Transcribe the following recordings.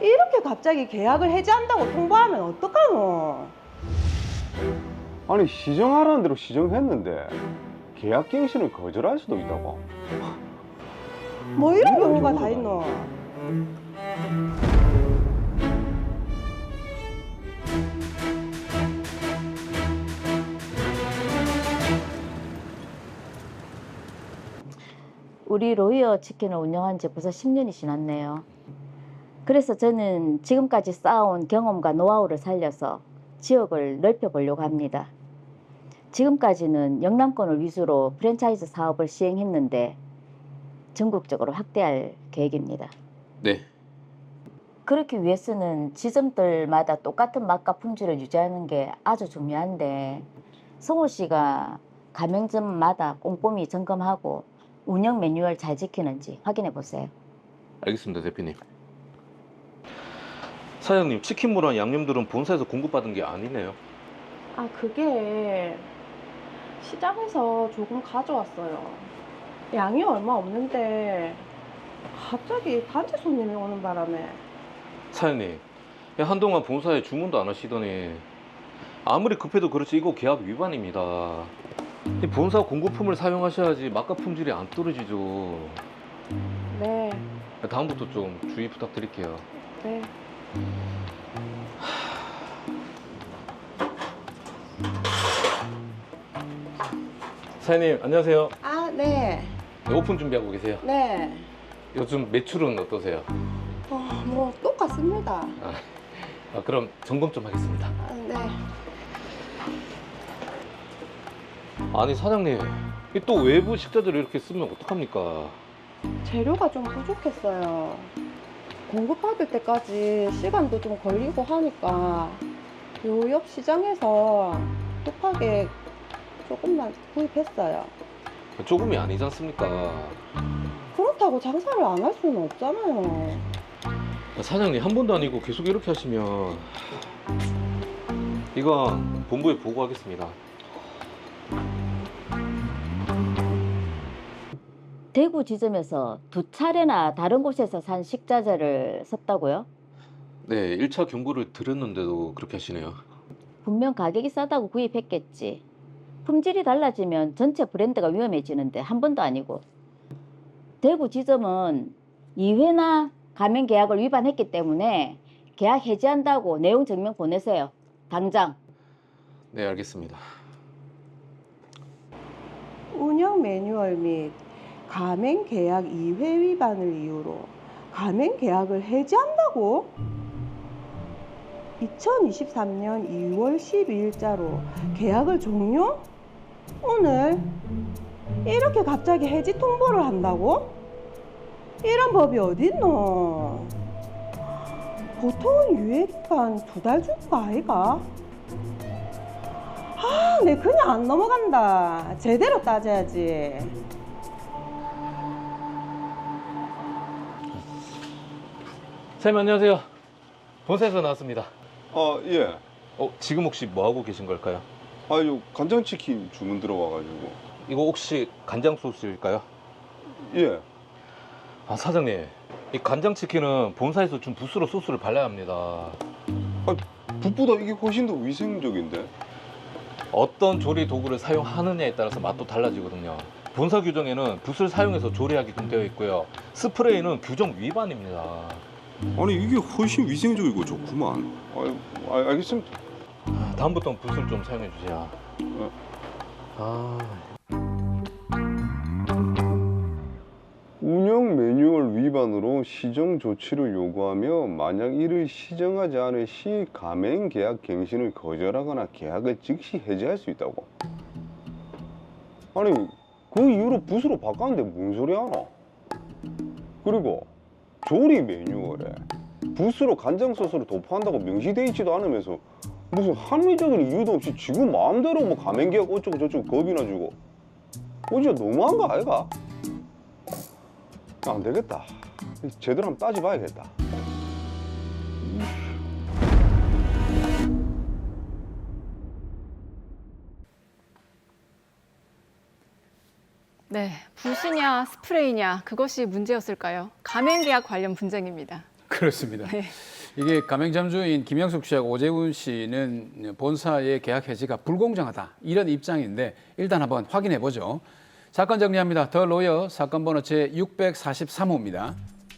이렇게 갑자기 계약을 해지한다고 통보하면 어떡하노? 아니 시정하라는 대로 시정했는데 계약 갱신을 거절할 수도 있다고. 뭐 이런 이런 경우가 다 있노? 우리 로이어 치킨을 운영한 지 벌써 10년이 지났네요. 그래서 저는 지금까지 쌓아온 경험과 노하우를 살려서 지역을 넓혀보려고 합니다. 지금까지는 영남권을 위주로 프랜차이즈 사업을 시행했는데 전국적으로 확대할 계획입니다. 네. 그렇기 위해서는 지점들마다 똑같은 맛과 품질을 유지하는 게 아주 중요한데 성호 씨가 가맹점마다 꼼꼼히 점검하고 운영 매뉴얼 잘 지키는지 확인해 보세요. 알겠습니다, 대표님. 사장님, 치킨무랑 양념들은 본사에서 공급받은 게 아니네요. 아 그게 시장에서 조금 가져왔어요. 양이 얼마 없는데 갑자기 단체 손님이 오는 바람에 사장님, 야, 한동안 본사에 주문도 안 하시더니 아무리 급해도 그렇지 이거 계약 위반입니다. 이 본사 공급품을 사용하셔야지 맛과 품질이 안 떨어지죠. 네, 다음부터 좀 주의 부탁드릴게요. 네. 사장님, 안녕하세요. 아 네, 네, 오픈 준비하고 계세요. 네. 요즘 매출은 어떠세요? 어, 뭐 똑같습니다. 아, 그럼 점검 좀 하겠습니다. 아, 네. 아니 사장님, 이또 외부 식자재를 이렇게 쓰면 어떡합니까? 재료가 좀 부족했어요. 공급받을 때까지 시간도 좀 걸리고 하니까 요 옆 시장에서 급하게 조금만 구입했어요. 조금이 아니지 않습니까? 그렇다고 장사를 안 할 수는 없잖아요. 사장님 한 번도 아니고 계속 이렇게 하시면 이건 본부에 보고하겠습니다. 대구 지점에서 두 차례나 다른 곳에서 산 식자재를 썼다고요? 네, 1차 경고를 드렸는데도 그렇게 하시네요. 분명 가격이 싸다고 구입했겠지. 품질이 달라지면 전체 브랜드가 위험해지는데 한 번도 아니고. 대구 지점은 2회나 가맹 계약을 위반했기 때문에 계약 해지한다고 내용 증명 보내세요. 당장. 네, 알겠습니다. 운영 매뉴얼 및 가맹 계약 2회 위반을 이유로 가맹 계약을 해지한다고? 2023년 2월 12일자로 계약을 종료? 오늘 이렇게 갑자기 해지 통보를 한다고? 이런 법이 어딨노? 보통은 유예기간 두달 주는 거 아이가? 아, 내 그냥 안 넘어간다. 제대로 따져야지. 사장님 안녕하세요. 본사에서 나왔습니다. 아 예. 어, 지금 혹시 뭐 하고 계신 걸까요? 아유 간장 치킨 주문 들어와가지고. 이거 혹시 간장 소스일까요? 예. 아, 사장님. 이 간장 치킨은 본사에서 준 부스로 소스를 발라야 합니다. 붓보다 이게 훨씬 더 위생적인데. 어떤 조리 도구를 사용하느냐에 따라서 맛도 달라지거든요. 본사 규정에는 붓을 사용해서 조리하게끔 되어 있고요. 스프레이는 규정 위반입니다. 아니 이게 훨씬 위생적이고 좋구만. 아유 아, 알겠습니다. 아, 다음부터는 붓을 좀 사용해 주세요. 네. 아, 운영 매뉴얼 위반으로 시정 조치를 요구하며 만약 이를 시정하지 않을 시 가맹 계약 갱신을 거절하거나 계약을 즉시 해지할 수 있다고. 아니 그 이후로 붓으로 바꿨는데 뭔 소리 하나? 그리고 조리 매뉴얼에 붓으로 간장 소스를 도포한다고 명시돼 있지도 않으면서 무슨 합리적인 이유도 없이 지금 마음대로 뭐 가맹 계약 어쩌고 저쩌고 겁이나 주고 어제 너무한 거 아이가? 안 되겠다. 제대로 한번 따져봐야겠다. 네, 붓이냐 스프레이냐 그것이 문제였을까요? 가맹 계약 관련 분쟁입니다. 그렇습니다. 네. 이게 가맹점주인 김영숙 씨하고 오재훈 씨는 본사의 계약 해지가 불공정하다 이런 입장인데 일단 한번 확인해 보죠. 사건 정리합니다. 더 로여 사건 번호 제 643호입니다.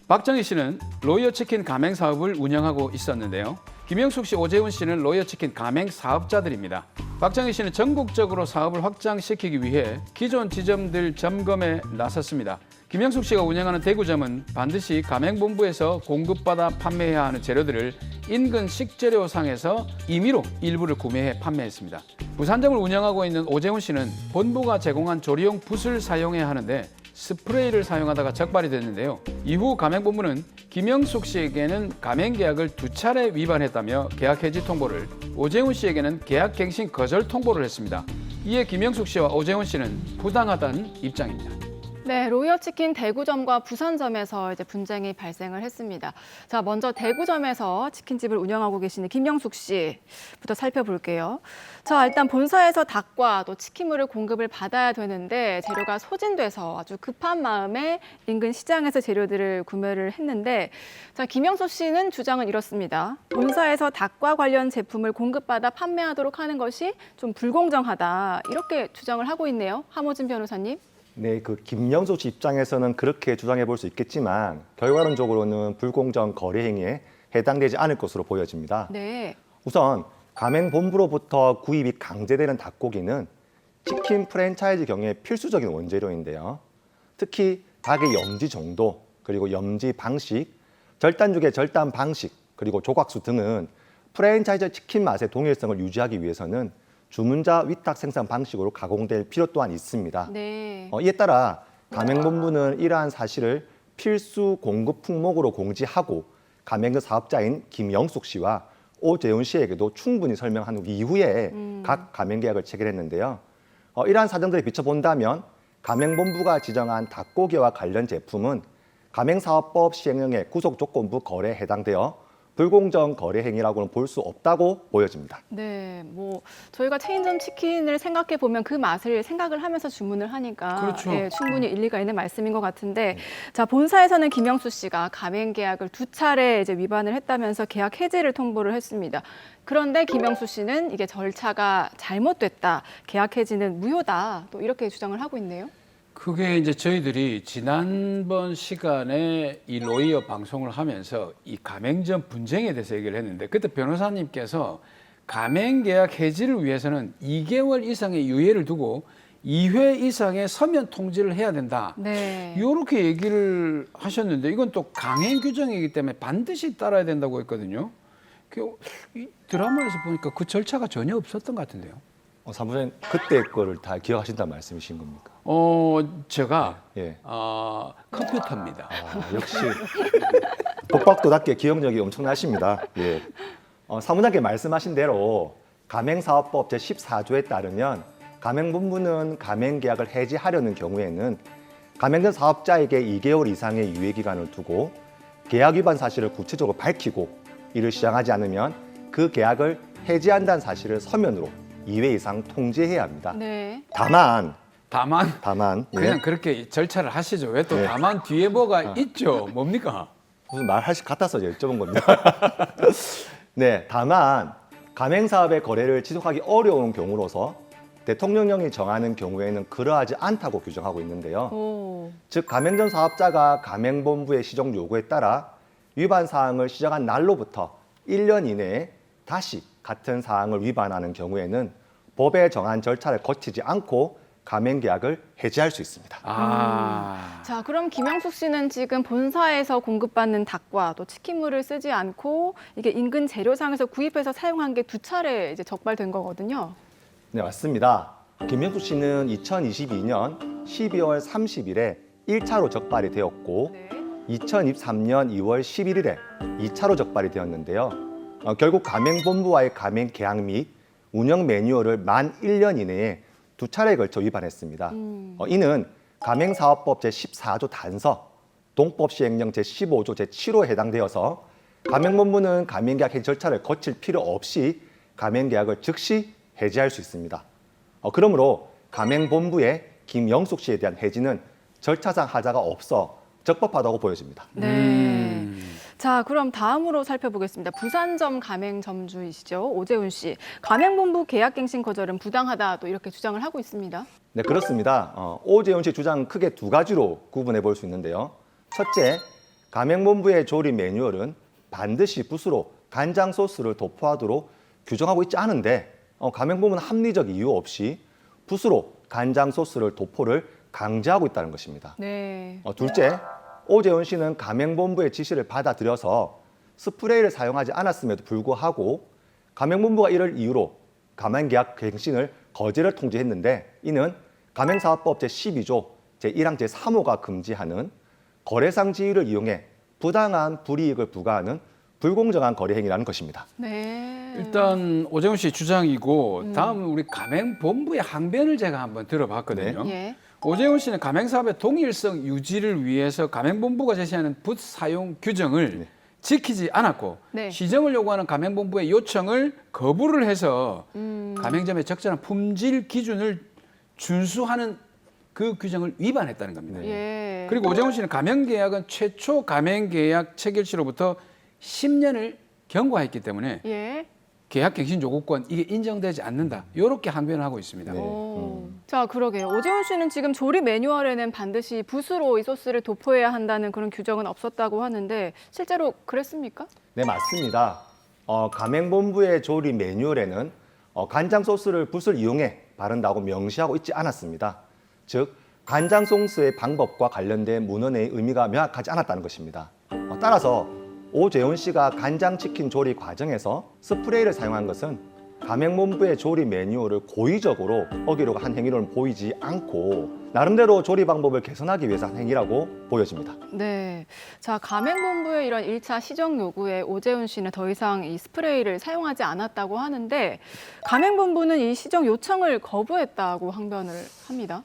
박정희 씨는 로이어 치킨 가맹 사업을 운영하고 있었는데요. 김영숙 씨, 오재훈 씨는 로이어 치킨 가맹 사업자들입니다. 박정희 씨는 전국적으로 사업을 확장시키기 위해 기존 지점들 점검에 나섰습니다. 김영숙 씨가 운영하는 대구점은 반드시 가맹본부에서 공급받아 판매해야 하는 재료들을 인근 식재료상에서 임의로 일부를 구매해 판매했습니다. 부산점을 운영하고 있는 오재훈 씨는 본부가 제공한 조리용 붓을 사용해야 하는데 스프레이를 사용하다가 적발이 됐는데요. 이후 가맹본부는 김영숙 씨에게는 가맹 계약을 두 차례 위반했다며 계약 해지 통보를, 오재훈 씨에게는 계약 갱신 거절 통보를 했습니다. 이에 김영숙 씨와 오재훈 씨는 부당하다는 입장입니다. 네, 로이어 치킨 대구점과 부산점에서 이제 분쟁이 발생을 했습니다. 자, 먼저 대구점에서 치킨집을 운영하고 계시는 김영숙 씨부터 살펴볼게요. 자, 일단 본사에서 닭과 또 치킨물을 공급을 받아야 되는데 재료가 소진돼서 아주 급한 마음에 인근 시장에서 재료들을 구매를 했는데 자, 김영숙 씨는 주장은 이렇습니다. 본사에서 닭과 관련 제품을 공급받아 판매하도록 하는 것이 좀 불공정하다. 이렇게 주장을 하고 있네요. 하모진 변호사님. 네, 그 김영숙 씨 입장에서는 그렇게 주장해 볼 수 있겠지만 결과론적으로는 불공정 거래 행위에 해당되지 않을 것으로 보여집니다. 네. 우선 가맹본부로부터 구입이 강제되는 닭고기는 치킨 프랜차이즈 경우에 필수적인 원재료인데요. 특히 닭의 염지 정도, 그리고 염지 방식, 절단죽의 절단 방식, 그리고 조각수 등은 프랜차이즈 치킨 맛의 동일성을 유지하기 위해서는 주문자 위탁 생산 방식으로 가공될 필요 또한 있습니다. 네. 어, 이에 따라 가맹본부는 이러한 사실을 필수 공급 품목으로 공지하고 가맹그 사업자인 김영숙 씨와 오재훈 씨에게도 충분히 설명한 후 이후에 각 가맹 계약을 체결했는데요. 어, 이러한 사정들에 비춰본다면 가맹본부가 지정한 닭고기와 관련 제품은 가맹사업법 시행령의 구속 조건부 거래에 해당되어 불공정 거래 행위라고는 볼 수 없다고 보여집니다. 네, 뭐 저희가 체인점 치킨을 생각해 보면 그 맛을 생각을 하면서 주문을 하니까 그렇죠. 예, 충분히 일리가 있는 말씀인 것 같은데 자 본사에서는 김영수 씨가 가맹 계약을 두 차례 이제 위반을 했다면서 계약 해지를 통보를 했습니다. 그런데 김영수 씨는 이게 절차가 잘못됐다, 계약 해지는 무효다, 또 이렇게 주장을 하고 있네요. 그게 이제 저희들이 지난번 시간에 이 로이어 방송을 하면서 이 가맹점 분쟁에 대해서 얘기를 했는데 그때 변호사님께서 가맹 계약 해지를 위해서는 2개월 이상의 유예를 두고 2회 이상의 서면 통지를 해야 된다. 네. 이렇게 얘기를 하셨는데 이건 또 강행 규정이기 때문에 반드시 따라야 된다고 했거든요. 그, 이 드라마에서 보니까 그 절차가 전혀 없었던 것 같은데요. 어, 사무장님 그때 거를 다 기억하신다는 말씀이신 겁니까? 어, 제가 예. 어, 컴퓨터입니다. 아, 역시 독박도답게 기억력이 엄청나십니다. 예. 어, 사무장께 말씀하신 대로 가맹사업법 제14조에 따르면 가맹본부는 가맹계약을 해지하려는 경우에는 가맹된 사업자에게 2개월 이상의 유예기간을 두고 계약 위반 사실을 구체적으로 밝히고 이를 시행하지 않으면 그 계약을 해지한다는 사실을 서면으로 2회 이상 통지해야 합니다. 네. 다만 다만 다만 예. 그냥 그렇게 절차를 하시죠. 왜또 네. 다만 뒤에 뭐가 있죠? 뭡니까? 무슨 말하실 것 같아서 여쭤본 겁니다. 네, 다만 가맹 사업의 거래를 지속하기 어려운 경우로서 대통령령이 정하는 경우에는 그러하지 않다고 규정하고 있는데요. 오. 즉 가맹점 사업자가 가맹본부의 시정 요구에 따라 위반 사항을 시정한 날로부터 1년 이내에 다시 같은 사항을 위반하는 경우에는 법에 정한 절차를 거치지 않고 가맹 계약을 해지할 수 있습니다. 아. 자, 그럼 김영숙 씨는 지금 본사에서 공급받는 닭과 또 치킨물을 쓰지 않고 이게 인근 재료상에서 구입해서 사용한 게 두 차례 이제 적발된 거거든요. 네, 맞습니다. 김영수 씨는 2022년 12월 30일에 1차로 적발이 되었고 네. 2023년 2월 11일에 2차로 적발이 되었는데요. 어, 결국 가맹본부와의 가맹 계약 및 운영 매뉴얼을 만 1년 이내에 두 차례에 걸쳐 위반했습니다. 음. 어, 이는 가맹사업법 제14조 단서, 동법 시행령 제15조 제7호에 해당되어서 가맹본부는 가맹계약 해지 절차를 거칠 필요 없이 가맹계약을 즉시 해지할 수 있습니다. 어, 그러므로 가맹본부의 김영숙 씨에 대한 해지는 절차상 하자가 없어 적법하다고 보여집니다. 네. 음. 자, 그럼 다음으로 살펴보겠습니다. 부산점 가맹점주이시죠. 오재훈 씨. 가맹본부 계약갱신 거절은 부당하다 또 이렇게 주장을 하고 있습니다. 네, 그렇습니다. 어, 오재훈 씨 주장 크게 두 가지로 구분해 볼 수 있는데요. 첫째, 가맹본부의 조리 매뉴얼은 반드시 붓으로 간장 소스를 도포하도록 규정하고 있지 않은데 어, 가맹본부는 합리적 이유 없이 붓으로 간장 소스를 도포를 강제하고 있다는 것입니다. 네. 어, 둘째, 오재훈 씨는 가맹본부의 지시를 받아들여서 스프레이를 사용하지 않았음에도 불구하고 가맹본부가 이를 이유로 가맹계약 갱신을 거절을 통지했는데 이는 가맹사업법 제12조 제1항 제3호가 금지하는 거래상 지위를 이용해 부당한 불이익을 부과하는 불공정한 거래 행위라는 것입니다. 네. 일단 오재훈 씨 주장이고 다음 우리 가맹본부의 항변을 제가 한번 들어봤거든요. 예. 오재훈 씨는 가맹사업의 동일성 유지를 위해서 가맹본부가 제시하는 붓 사용 규정을 네. 지키지 않았고 네. 시정을 요구하는 가맹본부의 요청을 거부를 해서 음. 가맹점의 적절한 품질 기준을 준수하는 그 규정을 위반했다는 겁니다. 예. 그리고 오재훈 씨는 가맹계약은 최초 가맹계약 체결시로부터 10년을 경과했기 때문에 예. 계약갱신 요구권 이게 인정되지 않는다. 이렇게 항변을 하고 있습니다. 네. 오. 자, 그러게요. 오재훈 씨는 지금 조리 매뉴얼에는 반드시 붓으로 이 소스를 도포해야 한다는 그런 규정은 없었다고 하는데 실제로 그랬습니까? 네, 맞습니다. 어, 가맹본부의 조리 매뉴얼에는 어, 간장 소스를 붓을 이용해 바른다고 명시하고 있지 않았습니다. 즉, 간장 소스의 방법과 관련된 문헌의 의미가 명확하지 않았다는 것입니다. 어, 따라서 오재훈 씨가 간장 치킨 조리 과정에서 스프레이를 사용한 것은 가맹본부의 조리 매뉴얼을 고의적으로 어기려고 한 행위로는 보이지 않고 나름대로 조리 방법을 개선하기 위해서 한 행위라고 보여집니다. 네. 자, 가맹본부의 이런 일차 시정 요구에 오재훈 씨는 더 이상 이 스프레이를 사용하지 않았다고 하는데 가맹본부는 이 시정 요청을 거부했다고 항변을 합니다.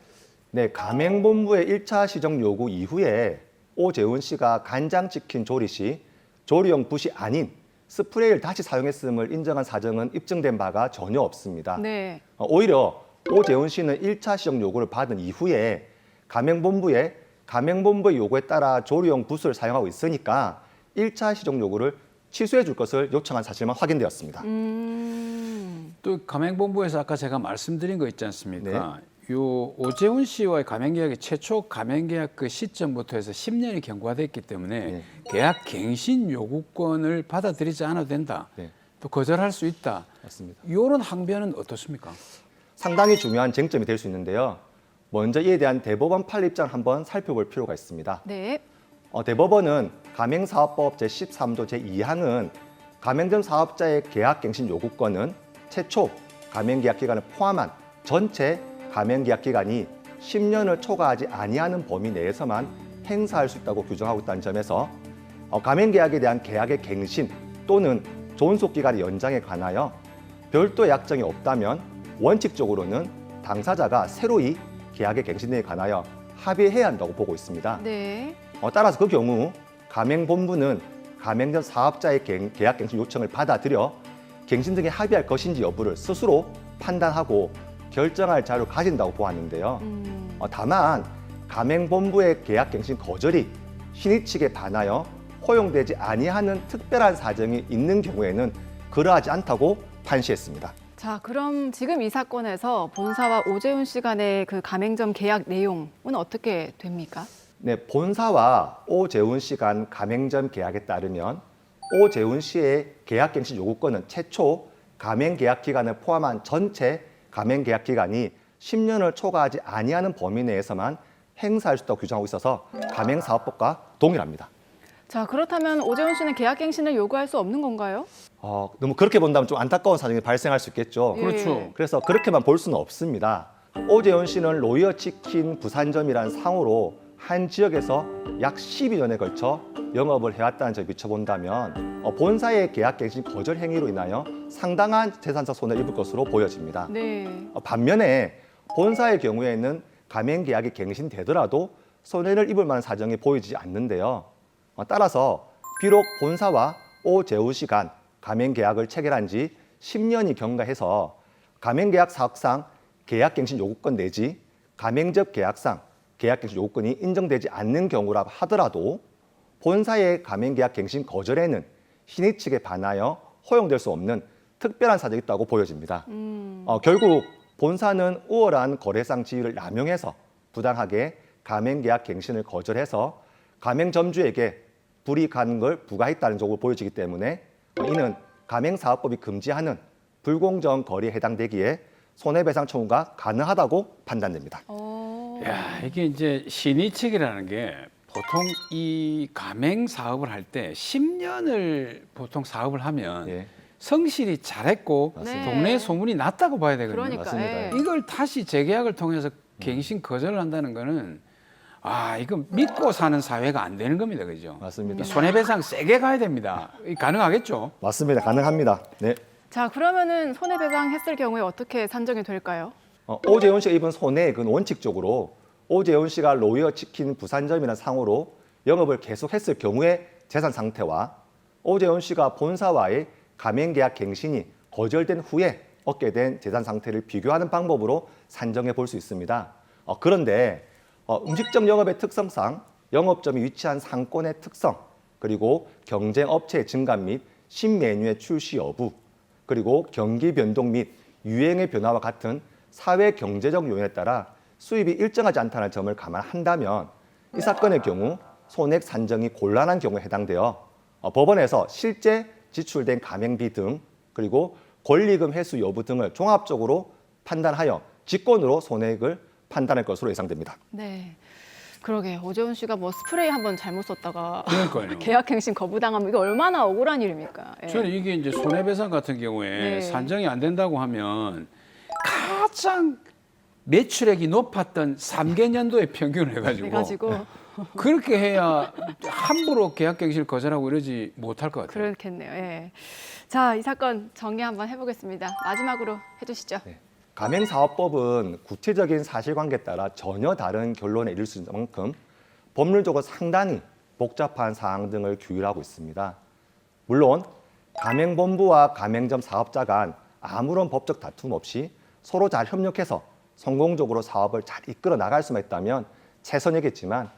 네, 가맹본부의 1차 시정 요구 이후에 오재훈 씨가 간장치킨 조리 시 조리용 붓이 아닌 스프레이를 다시 사용했음을 인정한 사정은 입증된 바가 전혀 없습니다. 네. 어, 오히려 오재훈 씨는 1차 시정 요구를 받은 이후에 가맹본부의 가맹본부의 요구에 따라 조리용 붓을 사용하고 있으니까 1차 시정 요구를 취소해 줄 것을 요청한 사실만 확인되었습니다. 음. 또 가맹본부에서 아까 제가 말씀드린 거 있지 않습니까? 네. 요 오재훈 씨와의 가맹계약이 최초 가맹계약 그 시점부터 해서 10년이 경과됐기 때문에 네. 계약 갱신 요구권을 받아들이지 않아도 된다. 네. 또 거절할 수 있다. 맞습니다. 이런 항변은 어떻습니까? 상당히 중요한 쟁점이 될 수 있는데요. 먼저 이에 대한 대법원 판례 입장을 한번 살펴볼 필요가 있습니다. 네. 어, 대법원은 가맹사업법 제13조 제2항은 가맹점 사업자의 계약갱신 요구권은 최초 가맹계약 기간을 포함한 전체 가맹 계약 기간이 10년을 초과하지 아니하는 범위 내에서만 행사할 수 있다고 규정하고 있다는 점에서 어, 가맹 계약에 대한 계약의 갱신 또는 존속 기간의 연장에 관하여 별도의 약정이 없다면 원칙적으로는 당사자가 새로이 계약의 갱신에 관하여 합의해야 한다고 보고 있습니다. 네. 어, 따라서 그 경우 가맹본부는 가맹점 사업자의 갱- 계약 갱신 요청을 받아들여 갱신 등에 합의할 것인지 여부를 스스로 판단하고 결정할 자료를 가진다고 보았는데요. 음. 어, 다만 가맹본부의 계약 갱신 거절이 신의 측에 반하여 허용되지 아니하는 특별한 사정이 있는 경우에는 그러하지 않다고 판시했습니다. 자, 그럼 지금 이 사건에서 본사와 오재훈 씨 간의 그 가맹점 계약 내용은 어떻게 됩니까? 네, 본사와 오재훈 씨 간 가맹점 계약에 따르면 오재훈 씨의 계약갱신 요구권은 최초 가맹 계약 기간을 포함한 전체 가맹 계약 기간이 10년을 초과하지 아니하는 범위 내에서만 행사할 수 있다고 규정하고 있어서 가맹사업법과 동일합니다. 자, 그렇다면 오재훈 씨는 계약갱신을 요구할 수 없는 건가요? 어, 너무 그렇게 본다면 좀 안타까운 사정이 발생할 수 있겠죠. 예. 그렇죠. 그래서 그렇게만 볼 수는 없습니다. 오재훈 씨는 로이어 치킨 부산점이라는 상호로 한 지역에서 약 12년에 걸쳐 영업을 해왔다는 점을 비춰본다면 어, 본사의 계약 갱신 거절 행위로 인하여 상당한 재산적 손해를 입을 것으로 보여집니다. 네. 어, 반면에 본사의 경우에는 가맹 계약이 갱신되더라도 손해를 입을 만한 사정이 보이지 않는데요. 어, 따라서 비록 본사와 오재우 씨간 가맹 계약을 체결한 지 10년이 경과해서 가맹 계약 사업상 계약 갱신 요구권 내지 가맹적 계약상 계약 갱신 요구권이 인정되지 않는 경우라고 하더라도 본사의 가맹계약 갱신 거절에는 신의 측에 반하여 허용될 수 없는 특별한 사정이 있다고 보여집니다. 어, 결국 본사는 우월한 거래상 지위를 남용해서 부당하게 가맹계약 갱신을 거절해서 가맹점주에게 불이익한 걸 부과했다는 쪽으로 보여지기 때문에 어, 이는 가맹사업법이 금지하는 불공정 거래에 해당되기에 손해배상 청구가 가능하다고 판단됩니다. 어. 야, 이게 이제 신의 측이라는 게 보통 이 가맹 사업을 할 때 10년을 보통 사업을 하면 예. 성실히 잘했고 맞습니다. 동네에 소문이 났다고 봐야 되거든요. 그러니까 맞습니다. 예. 이걸 다시 재계약을 통해서 갱신 거절을 한다는 거는 아, 이거 믿고 사는 사회가 안 되는 겁니다. 그죠? 맞습니다. 이 손해배상 세게 가야 됩니다. 이 가능하겠죠? 맞습니다. 가능합니다. 네. 자 그러면은 손해배상 했을 경우에 어떻게 산정이 될까요? 어, 오재훈 씨가 입은 손해액은 원칙적으로 오재훈 씨가 로이어 치킨 부산점이나 상호로 영업을 계속했을 경우에 재산 상태와 오재훈 씨가 본사와의 가맹계약 갱신이 거절된 후에 얻게 된 재산 상태를 비교하는 방법으로 산정해 볼 수 있습니다. 어, 그런데 어, 음식점 영업의 특성상 영업점이 위치한 상권의 특성 그리고 경쟁 업체의 증감 및 신메뉴의 출시 여부 그리고 경기 변동 및 유행의 변화와 같은 사회 경제적 요인에 따라 수입이 일정하지 않다는 점을 감안한다면 이 사건의 경우 손해액 산정이 곤란한 경우에 해당되어 어, 법원에서 실제 지출된 가맹비 등 그리고 권리금 회수 여부 등을 종합적으로 판단하여 직권으로 손해액을 판단할 것으로 예상됩니다. 네. 그러게 오재훈 씨가 뭐 스프레이 한 번 잘못 썼다가 그러니까요. 계약갱신 거부당하면 이게 얼마나 억울한 일입니까? 예. 저는 이게 이제 손해배상 같은 경우에 네. 산정이 안 된다고 하면 가장 매출액이 높았던 3개년도의 평균을 해가지고 해가지고 그렇게 해야 함부로 계약 갱신을 거절하고 이러지 못할 것 같아요. 그렇겠네요. 예. 자, 이 사건 정리 한번 해보겠습니다. 마지막으로 해주시죠. 네. 가맹사업법은 구체적인 사실관계에 따라 전혀 다른 결론에 이를 수 있는 만큼 법률적으로 상당히 복잡한 사항 등을 규율하고 있습니다. 물론 가맹본부와 가맹점 사업자 간 아무런 법적 다툼 없이 서로 잘 협력해서 성공적으로 사업을 잘 이끌어 나갈 수만 있다면 최선이겠지만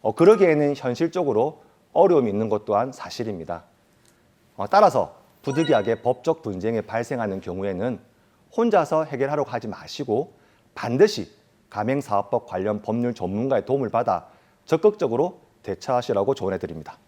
어, 그러기에는 현실적으로 어려움이 있는 것 또한 사실입니다. 어, 따라서 부득이하게 법적 분쟁이 발생하는 경우에는 혼자서 해결하려고 하지 마시고 반드시 가맹사업법 관련 법률 전문가의 도움을 받아 적극적으로 대처하시라고 조언해 드립니다.